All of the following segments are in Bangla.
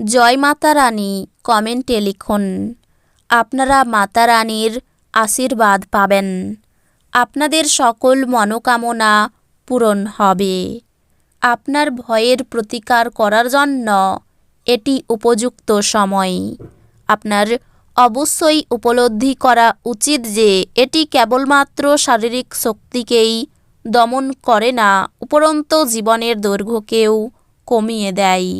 জয় মাতা রানী কমেন্টে লিখুন, আপনারা মাতা রানীর আশীর্বাদ পাবেন। আপনাদের সকল মনোকামনা পূরণ হবে। আপনার ভয়ের প্রতিকার করার জন্য এটি উপযুক্ত সময়। আপনার অবশ্যই উপলব্ধি করা উচিত যে এটি কেবলমাত্র শারীরিক শক্তিকেই দমন করে না, উপরন্ত জীবনের দৈর্ঘ্যকেও কমিয়ে দেয়।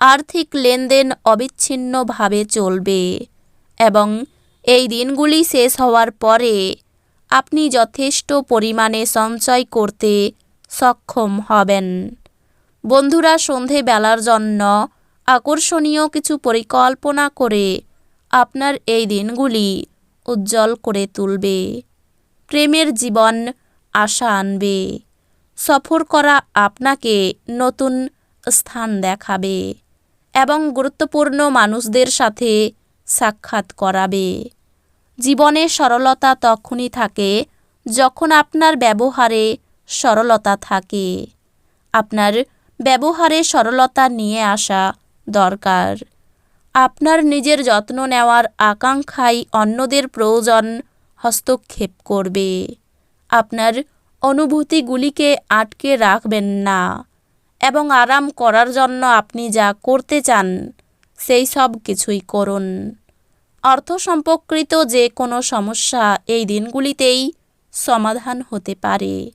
আর্থিক লেনদেন অবিচ্ছিন্নভাবে চলবে এবং এই দিনগুলি শেষ হওয়ার পরে আপনি যথেষ্ট পরিমাণে সঞ্চয় করতে সক্ষম হবেন। বন্ধুরা, সন্ধেবেলার জন্য আকর্ষণীয় কিছু পরিকল্পনা করে আপনার এই দিনগুলি উজ্জ্বল করে তুলবে। প্রেমের জীবন আশা আনবে। সফর করা আপনাকে নতুন স্থান দেখাবে। এবং গুরুত্বপূর্ণ মানুষদের সাথে সাক্ষাৎ করাবে। জীবনে সরলতা তখনই থাকে যখন আপনার ব্যবহারে সরলতা থাকে। আপনার ব্যবহারে সরলতা নিয়ে আসা দরকার। আপনার নিজের যত্ন নেওয়ার আকাঙ্ক্ষাই অন্যদের প্রয়োজন হস্তক্ষেপ করবে। আপনার অনুভূতিগুলিকে আটকে রাখবেন না। এবং আরাম করার জন্য আপনি যা করতে চান, সেই সব কিছুই করুন। অর্থ সম্পর্কিত যে কোনো সমস্যা এই দিনগুলিতেই সমাধান হতে পারে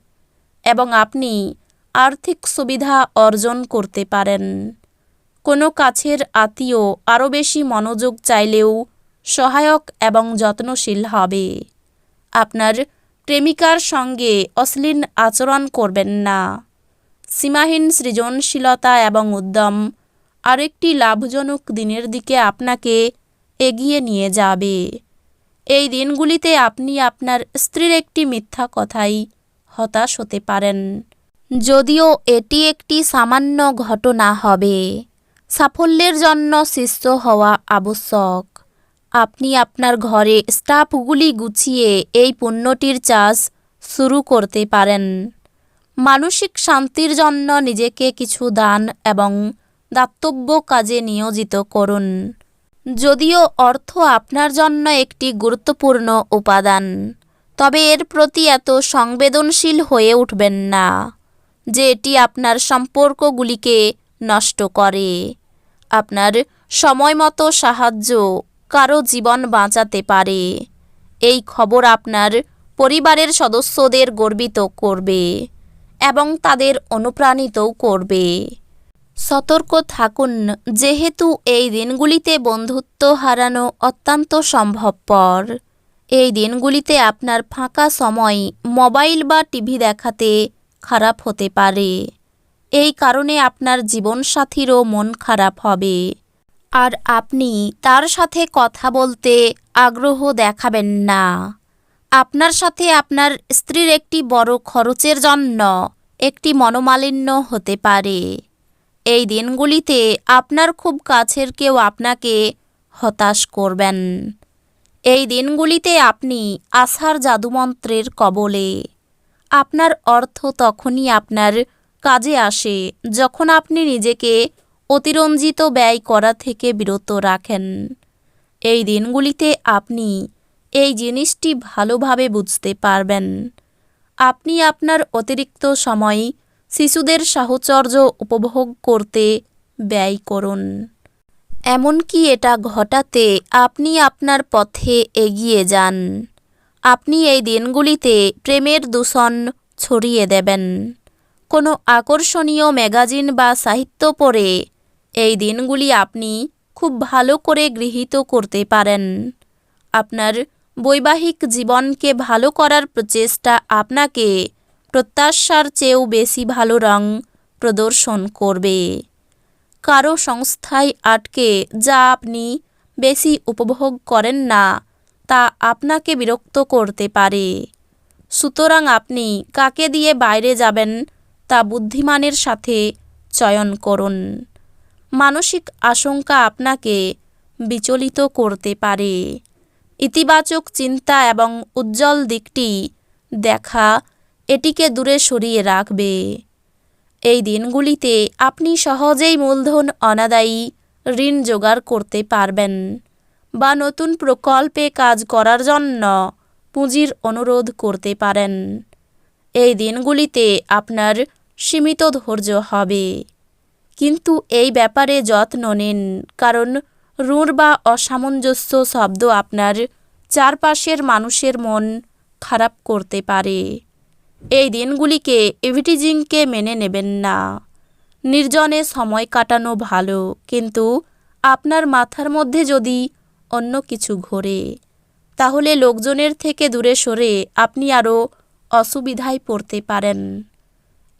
এবং আপনি আর্থিক সুবিধা অর্জন করতে পারেন। কোনো কাছের আত্মীয় আরও বেশি মনোযোগ চাইলেও সহায়ক এবং যত্নশীল হবে। আপনার প্রেমিকার সঙ্গে অশ্লীল আচরণ করবেন না। সীমাহীন সৃজনশীলতা এবং উদ্যম আরেকটি লাভজনক দিনের দিকে আপনাকে এগিয়ে নিয়ে যাবে। এই দিনগুলিতে আপনি আপনার স্ত্রীর একটি মিথ্যা কথাই হতাশ হতে পারেন। যদিও এটি একটি সামান্য ঘটনা হবে, সাফল্যের জন্য শিষ্য হওয়া আবশ্যক। আপনি আপনার ঘরে স্টাফগুলি গুছিয়ে এই পণ্যটির চাষ শুরু করতে পারেন। মানসিক শান্তির জন্য নিজেকে কিছু দান এবং দাতব্য কাজে নিয়োজিত করুন। যদিও অর্থ আপনার জন্য একটি গুরুত্বপূর্ণ উপাদান, তবে এর প্রতি এত সংবেদনশীল হয়ে উঠবেন না, যে এটি আপনার সম্পর্কগুলিকে নষ্ট করে। আপনার সময় মতো সাহায্য কারও জীবন বাঁচাতে পারে। এই খবর আপনার পরিবারের সদস্যদের গর্বিত করবে। এবং তাদের অনুপ্রাণিতও করবে। সতর্ক থাকুন, যেহেতু এই দিনগুলিতে বন্ধুত্ব হারানো অত্যন্ত সম্ভবপর। এই দিনগুলিতে আপনার ফাঁকা সময় মোবাইল বা টিভি দেখাতে খারাপ হতে পারে। এই কারণে আপনার জীবনসাথীরও মন খারাপ হবে। আর আপনি তার সাথে কথা বলতে আগ্রহ দেখাবেন না। আপনার সাথে আপনার স্ত্রীর একটি বড় খরচের জন্য একটি মনোমালিন্য হতে পারে। এই দিনগুলিতে আপনার খুব কাছের কেউ আপনাকে হতাশ করবেন। এই দিনগুলিতে আপনি আশার জাদুমন্ত্রের কবলে। আপনার অর্থ তখনই আপনার কাজে আসে যখন আপনি নিজেকে অতিরঞ্জিত ব্যয় করা থেকে বিরত রাখেন। এই দিনগুলিতে আপনি এই জিনিসটি ভালোভাবে বুঝতে পারবেন। আপনি আপনার অতিরিক্ত সময় শিশুদের সাহচর্য উপভোগ করতে ব্যয় করুন। এমনকি এটা ঘটাতে আপনি আপনার পথে এগিয়ে যান। আপনি এই দিনগুলিতে প্রেমের দূষণ ছড়িয়ে দেবেন। কোনো আকর্ষণীয় ম্যাগাজিন বা সাহিত্য পড়ে এই দিনগুলি আপনি খুব ভালো করে গৃহীত করতে পারেন। আপনার বৈবাহিক জীবনকে ভালো করার প্রচেষ্টা আপনাকে। প্রত্যাশার চেয়েও বেশি ভালো রং প্রদর্শন করবে। কারও সংস্থায় আটকে যা আপনি বেশি উপভোগ করেন না, তা আপনাকে বিরক্ত করতে পারে। সুতরাং আপনি কাকে দিয়ে বাইরে যাবেন তা বুদ্ধিমানের সাথে চয়ন করুন। মানসিক আশঙ্কা আপনাকে বিচলিত করতে পারে। ইতিবাচক চিন্তা এবং উজ্জ্বল দিকটি দেখা এটিকে দূরে সরিয়ে রাখবে। এই দিনগুলিতে আপনি সহজেই মূলধন অনাদায়ী ঋণ জোগাড় করতে পারবেন বা নতুন প্রকল্পে কাজ করার জন্য পুঁজির অনুরোধ করতে পারেন। এই দিনগুলিতে আপনার সীমিত ধৈর্য হবে। কিন্তু এই ব্যাপারে যত্ন নিন, কারণ রুঁড় বা অসামঞ্জস্য শব্দ আপনার চারপাশের মানুষের মন খারাপ করতে পারে। এই দিনগুলিকে এভিটিজিংকে মেনে নেবেন না। নির্জনে সময় কাটানো ভালো, কিন্তু আপনার মাথার মধ্যে যদি অন্য কিছু ঘোরে, তাহলে লোকজনের থেকে দূরে সরে আপনি আরও অসুবিধায় পড়তে পারেন।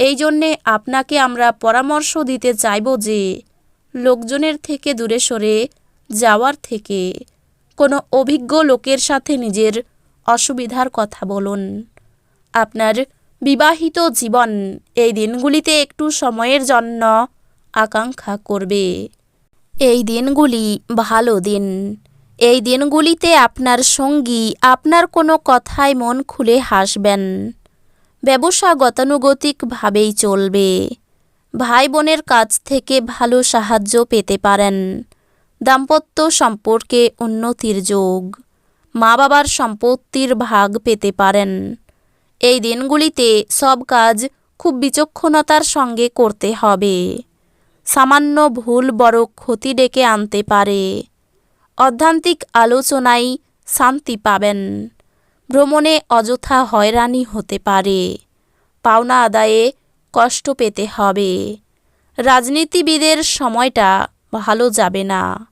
এই জন্যে আপনাকে আমরা পরামর্শ দিতে চাইব যে, লোকজনের থেকে দূরে সরে যাওয়ার থেকে কোনো অভিজ্ঞ লোকের সাথে নিজের অসুবিধার কথা বলুন। আপনার বিবাহিত জীবন এই দিনগুলিতে একটু সময়ের জন্য আকাঙ্ক্ষা করবে। এই দিনগুলি ভালো দিন। এই দিনগুলিতে আপনার সঙ্গী আপনার কোনো কথায় মন খুলে হাসবেন। ব্যবসা গতানুগতিকভাবেই চলবে। ভাই বোনের কাছ থেকে ভালো সাহায্য পেতে পারেন। দাম্পত্য সম্পর্কে উন্নতির যোগ। মা বাবার সম্পত্তির ভাগ পেতে পারেন। এই দিনগুলিতে সব কাজ খুব বিচক্ষণতার সঙ্গে করতে হবে। সামান্য ভুল বড় ক্ষতি ডেকে আনতে পারে। অধ্যান্তিক আলোচনায় শান্তি পাবেন। ভ্রমণে অযথা হয়রানি হতে পারে। পাওনা আদায়ে কষ্ট পেতে হবে। রাজনীতিবিদের সময়টা ভালো যাবে না।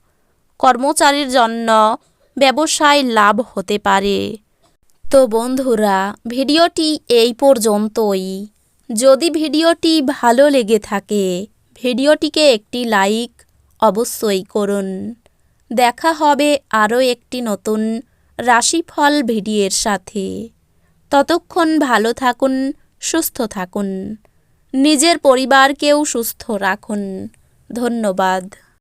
কর্মচারীর জন্য ব্যবসায় লাভ হতে পারে। তো বন্ধুরা, ভিডিওটি এই পর্যন্তই। যদি ভিডিওটি ভালো লেগে থাকে, ভিডিওটিকে একটি লাইক অবশ্যই করুন। দেখা হবে আরও একটি নতুন রাশিফল ভিডিওর সাথে। ততক্ষণ ভালো থাকুন, সুস্থ থাকুন। নিজের পরিবারকেও সুস্থ রাখুন। ধন্যবাদ।